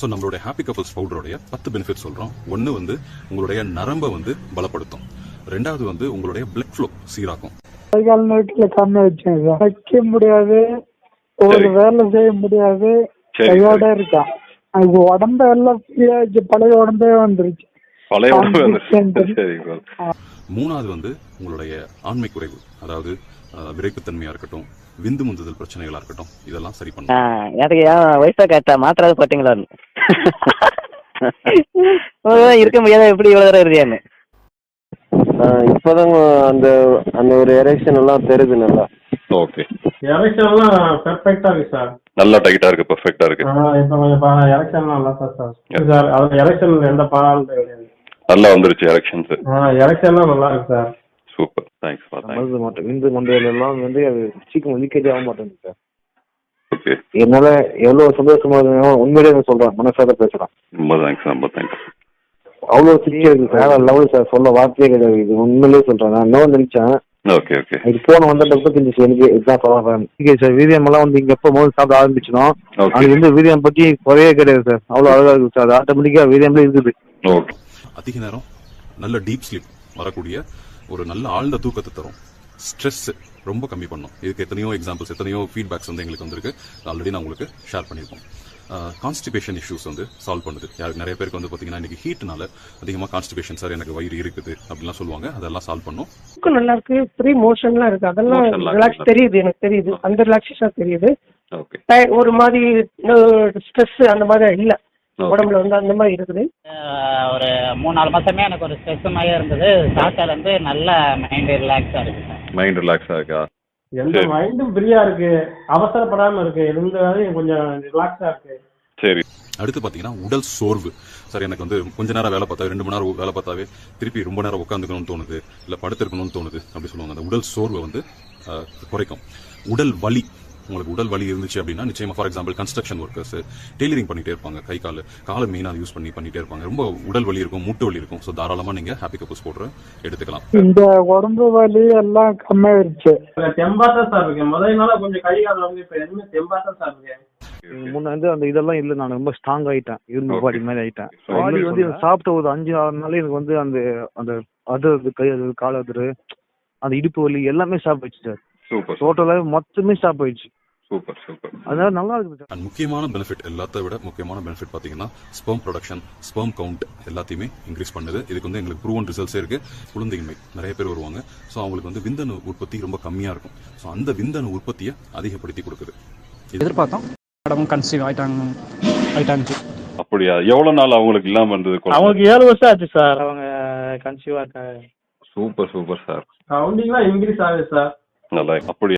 So நம்மளுடைய happy couples பவுடருடைய பத்து benefit சொல்றோம். ஒன்று வந்து உங்களுடைய நரம்பை வந்து பலப்படுத்தும். ரெண்டாவது வந்து உங்களுடைய பிளட் ஃப்ளோ சீராக்கும். கை கால் நோட்டில் கம்மி வச்சேன் வைக்க முடியாது. ஒரு. வேலை செய்ய முடியாது. கையோட. இருக்கான். அது உடம்பு எல்லாம் ஃப்ரீயாச்சு பழைய உடம்பே வந்துருச்சு. பழைய உடம்பு. மூணாவது வந்து உங்களுடைய ஆண்மை குறைவு. அதாவது அஹ், விரைப்புத்தன்மையா இருக்கட்டும் விந்து முந்துதல் பிரச்சனைகளா இருக்கட்டும் இதெல்லாம் சரி பண்ணும் எனக்கு என் ஒய்ஃபை கேட்டா மாத்திராது போட்டீங்களான்னு இருக்க முடியாத எப்படி இவ்வளவு தூரம் இருக்கியான்னு? இப்பதான் அந்த அந்த ஒரு எரெக்ஷன் எல்லாம் தெரியுது நல்லா. ஓகே. எலெக்ஷன்லாம் பெர்ஃபெக்டா இருக்கு சார் நல்லா டைட்டா இருக்கு பெர்ஃபெக்ட்டா இருக்கு. இப்போ கொஞ்சம் எலெக்ஷன்லாம் நல்லா சார் சார் அது எலெக்ஷன் எந்த கிடையாது நல்லா வந்துருச்சு எலெக்ஷன்ஸ் எலெக்ஷன்லாம் நல்லா இருக்கு சார் சூப்பர் தேங்க்ஸ் மருந்து மாட்டேன். விந்து மண்டையில எல்லாம் வந்து அது சீக்கிரம் லீக்கேஜ் ஆக மாட்டேங்குது சார் ஓகே என்னால எவ்வளவு சந்தோஷமா இருக்கணும் உண்மையிலேயே நான் சொல்றேன். மனசார பேசுறேன். ரொம்ப தேங்க்ஸ் ரொம்ப தேங்க்ஸ் அவ்வளவு சிரிக்க இருக்கு சார் வேற லெவல் சார் சொல்ல வார்த்தையே கிடையாது. இது உண்மையிலேயே சொல்றேன். நான் இன்னும் நினைச்சேன். ஓகே ஓகே இது போன வந்த டப்பு தெரிஞ்சிச்சு. எனக்கு இதுதான் பரவாயில்ல ஓகே சார் வீரியம் எல்லாம் வந்து இங்க எப்போ முதல்ல சாப்பிட ஆரம்பிச்சிடும் ஓகே அது வந்து வீரியம் பத்தி குறையே கிடையாது சார் அவ்வளவு அழகா இருக்கு சார் ஆட்டோமேட்டிக்கா வீரியம்ல இருக்குது. ஓகே அதிக நேரம் நல்ல டீப் ஸ்லீப் வரக்கூடிய ஒரு நல்ல ஆழ்ந்த தூக்கத்தை தரும். ஸ்ட்ரெஸ் ரொம்ப கம்மி பண்ணும். இதுக்கு எத்தனையோ எக்ஸாம்பிள்ஸ் எத்தனையோ ஃபீட்பேக்ஸ் வந்து எங்களுக்கு வந்திருக்கு. ஆல்ரெடி நான் உங்களுக்கு ஷேர் பண்ணியிருக்கோம். கான்ஸ்டிபேஷன் இஷ்யூஸ் வந்து சால்வ் பண்ணுது. யாருக்கு நிறைய பேருக்கு வந்து பார்த்தீங்கன்னா இன்னைக்கு ஹீட்னால அதிகமாக கான்ஸ்டிபேஷன் சார் எனக்கு வயிறு இருக்குது அப்படிலாம் சொல்லுவாங்க. அதெல்லாம் சால்வ் பண்ணும். நல்லா இருக்கு. ஃப்ரீ மோஷன்லாம் இருக்கு. அதெல்லாம் ரிலாக்ஸ். தெரியுது எனக்கு தெரியுது. அந்த ரிலாக்ஸேஷன் தெரியுது. ஒரு மாதிரி ஸ்ட்ரெஸ் அந்த மாதிரி இல்ல. உடம்புல வந்து அந்த மாதிரி இருக்குது. ஒரு மூணு நாலு மாசமே எனக்கு ஒரு ஸ்ட்ரெஸ் மாதிரியே இருந்தது. சாப்பிட்டால இருந்து நல்ல மைண்ட் ரிலாக்ஸா இருக்கு. சார் மைண்ட் ரிலாக்ஸா இருக்கா? எந்த. மைண்டும் ஃப்ரீயா இருக்கு. அவசரப்படாம இருக்கு. வேலையும் கொஞ்சம் ரிலாக்ஸா இருக்கு. சரி. அடுத்து பார்த்தீங்கன்னா உடல் சோர்வு. சார் எனக்கு வந்து கொஞ்ச நேரம் வேலை பார்த்தா ரெண்டு மணி நேரம் வேலை பார்த்தாவே திருப்பி ரொம்ப நேரம் உட்காந்துக்கணும்னு தோணுது. இல்லை படுத்திருக்கணும்னு தோணுது. அப்படி சொல்லுவாங்க. அந்த உடல் சோர்வை வந்து குறைக்கும். உடல் வலி. உங்களுக்கு உடல் வலி இருந்துச்சு அப்படின்னா நிச்சயமா for example construction workers tailoring பண்ணிட்டே இருப்பாங்க. கை கால் காலை மெயினாக யூஸ் பண்ணி பண்ணிட்டே இருப்பாங்க. ரொம்ப உடல் வலி இருக்கும் மூட்டு வலி இருக்கும். ஸோ தாராளமாக நீங்கள் ஹாப்பி கப்பல்ஸ் போடுற எடுத்துக்கலாம். இந்த உடம்பு வலி எல்லாம் கம்மியாயிருச்சு தெம்பா தான் சார் இருக்கு. முதல் நாள கொஞ்சம் கை கால் வந்து இப்ப எதுவுமே தெம்பா தான் சார் இருக்கு. முன்ன வந்து அந்த இதெல்லாம் இல்ல. நான் ரொம்ப ஸ்ட்ராங் ஆயிட்டேன். இரும்பு. பாடி மாதிரி ஆயிட்டேன். பாடி வந்து. சாப்பிட்ட ஒரு அஞ்சு ஆறு நாள் எனக்கு வந்து அந்த அந்த அது கை அது கால் அது அந்த இடுப்பு வலி எல்லாமே ஸ்டாப் ஆயிடுச்சு சார் சூப்பர். டோட்டலாவே மொத்தமே ஸ்டாப் ஆயிடுச்சு. Super super. அதனால நல்லா இருக்குது சார். அண்ட் முக்கியமான பெனிஃபிட் எல்லாத்த விட முக்கியமான பெனிஃபிட் பார்த்தீங்கன்னா ஸ்பெர்ம் ப்ரொடக்ஷன் ஸ்பெர்ம் கவுண்ட் எல்லாத்தையுமே இன்க்ரீஸ் பண்ணுது. இதுக்கு வந்து எங்களுக்கு ப்ரூவன் ரிசல்ட்ஸே இருக்கு. குழந்தையின்மை நிறைய பேர் வருவாங்க. ஸோ அவங்களுக்கு வந்து விந்தணு உற்பத்தி ரொம்ப கம்மியாக இருக்கும். ஸோ அந்த விந்தணு உற்பத்தியை அதிகப்படுத்தி கொடுக்குது. எதிர்பார்த்தோம். மேடம் கன்சீவ் ஆயிட்டாங்க. ஆயிட்டாங்க அப்படியா? எவ்வளவு நாள் அவங்களுக்கு இல்லாம இருந்தது? அவங்களுக்கு ஏழு வருஷம் ஆச்சு சார். அவங்க கன்சீவா இருக்காங்க. Super super sir. கவுண்டிங்லாம் இன்க்ரீஸ் ஆகுது சார். நல்லா அப்படி